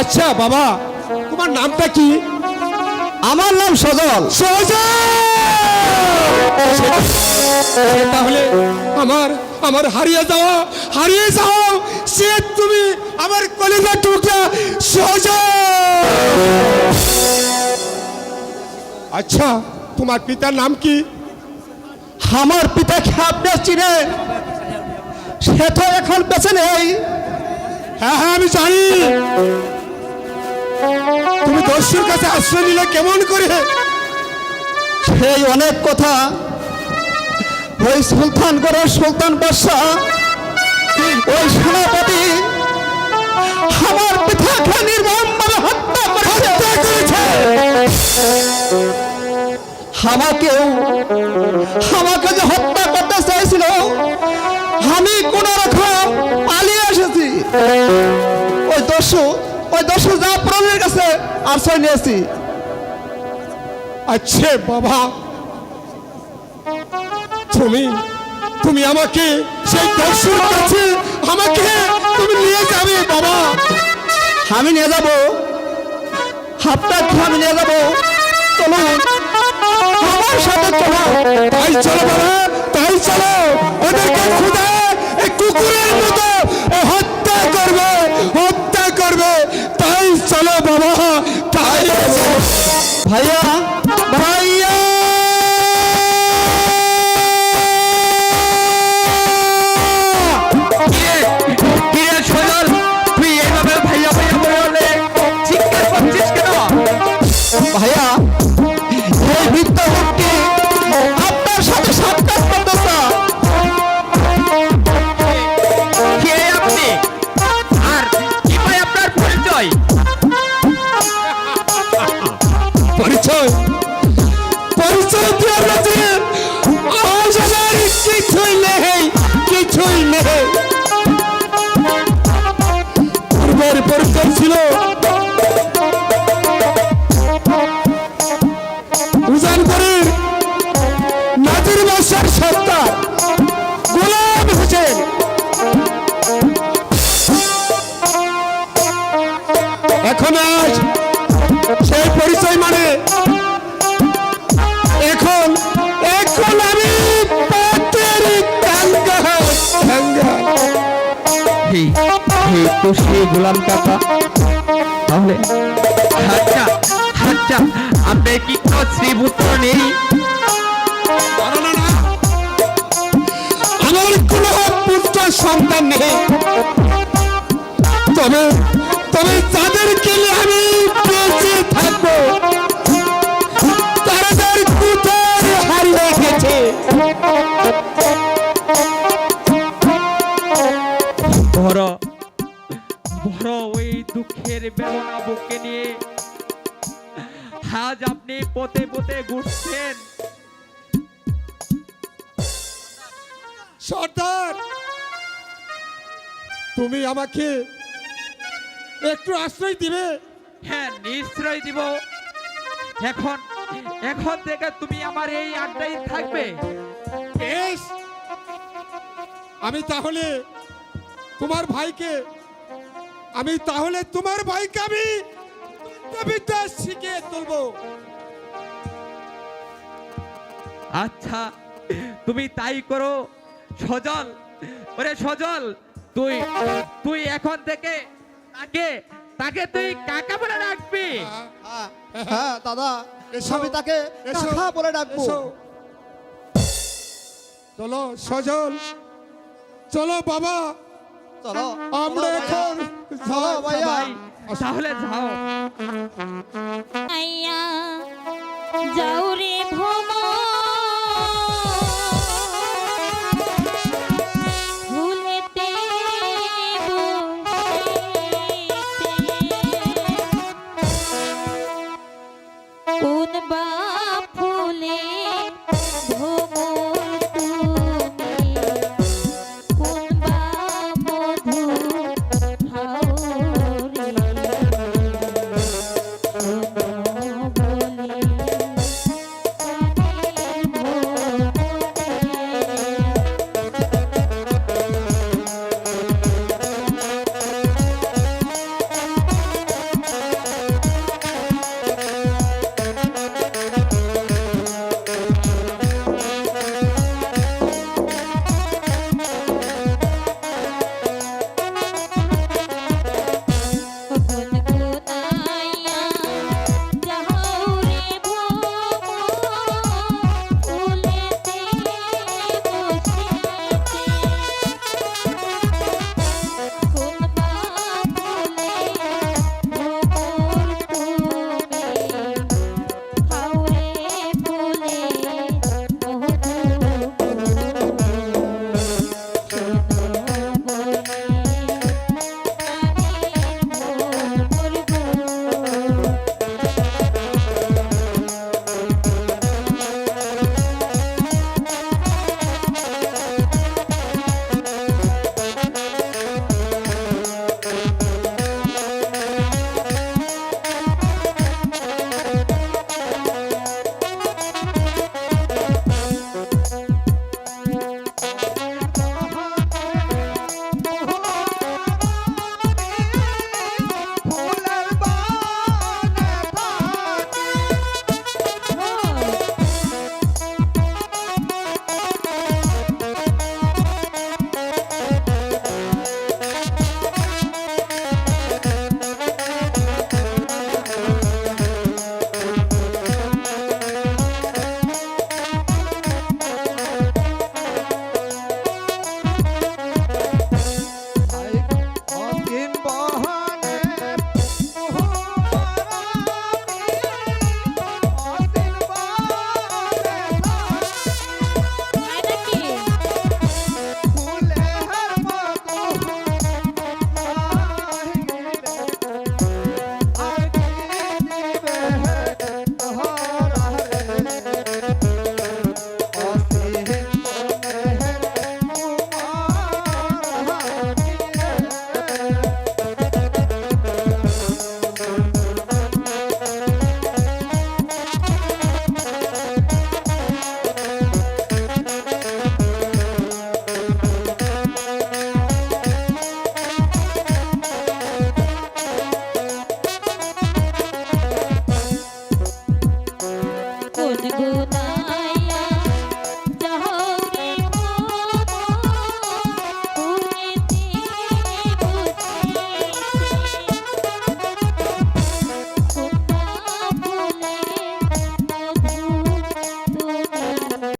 আচ্ছা বাবা তোমার নামটা কি? আমার নাম সজল। সোজা তাহলে আমার আমার হারিয়ে যাওয়া হারিয়ে যাও সে তুমি আমার কলিজা টুকরা সোজা আচ্ছা তোমার পিতার নাম কি? আমার পিতাকে আপনি চিনেন? সে তো এখন বেঁচে নেই। হ্যাঁ হ্যাঁ আমি জানি। দস্যুর কাছে আশ্রয় নিলে কেমন করে? সেই অনেক কথা। ওই সুলতান করে সুলতান বাদশাহ ওই সেনাপতি আমার পিতাকে নির্মমভাবে হত্যা করেছে। আমাকেও আমাকে যে হত্যা করতে চাইছিল আমি কোন রকম পালিয়ে এসেছি। ওই দস্যু ওই দস্যু যা প্রণের কাছে আশ্রয় নিয়েছি আচ্ছা বাবা। তুমি তুমি আমাকে সেই দস্যুর কাছে আমাকে তুমি নিয়ে যাবে বাবা। আমি নিয়ে যাব। আপনাকে আমি নিয়ে যাব। চলুন আমার সাথে চলো তাই চলো বাবা তাই চলো। ওদেরকে খুদা এই কুকুরের মতো হত্যা করবে। ভাইয়া তো গোলাম কাকা তাহলে? আচ্ছা আচ্ছা আপনি কি তো শ্রীপুত্র নেই। আমার কোনো পুত্র সন্তান নেই। তবে তবে তাদের কেলে আমি বড় বড় ওই দুঃখের বেদনা বুকে নিয়ে আজ আপনি পথে পথে ঘুরছেন। সর্দার তুমি আমাকে একটু আশ্রয় দিবে? হ্যাঁ নিশ্চয় দিব। এখন এখন থেকে তুমি আমার এই আড্ডায় থাকবে। বেশ। আমি তাহলে ভাইকে আমি তাহলে তোমার ভাইকে আমি বিদ্যা শিখে তুলবো। আচ্ছা তুমি তাই করো। সজল ওরে সজল তুই তুই এখন থেকে তাকে তাকে তুই কাকা বলে রাখবি হ্যাঁ, হ্যাঁ দাদা এসো, আমি তাকে কাকা বলে ডাকবো। চলো সজল চলো বাবা। চলো। আমরা এখন যাও ভাইয়া। তাহলে যাও। আইয়া যাও রে ভ্রমণ